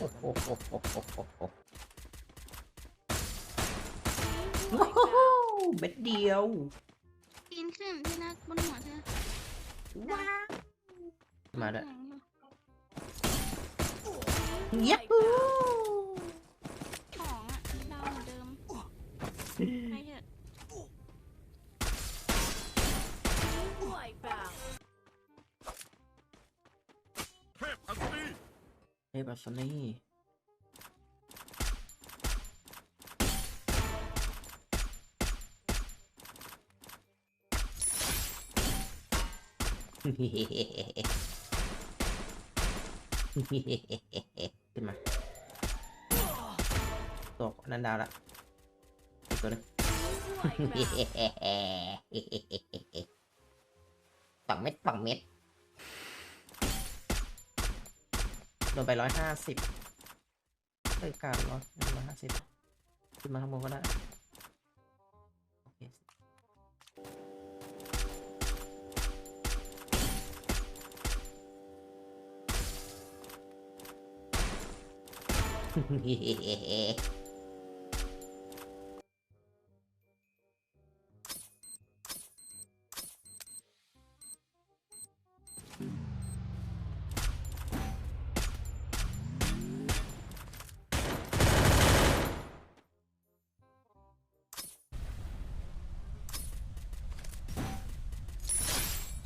โอ้โหเม็ดเดียว ปีนขึ้นที่นักบนหัวเธอว้าว มาด้วยแข็งอยู่เย็บปูของอะเดาเหมือนเดิมไปเถอะ เทพอัศนีเฮ้ยบัสนี่ขึ้นมาตกนันดาวละอีกตัวหนึงสองเม็ดสองเม็ด โดนไปร้อยห้าสิบเอ้ยการร้อยร้อยห้าสิบขึ้นมาข้างบนก็ได้โอเคเท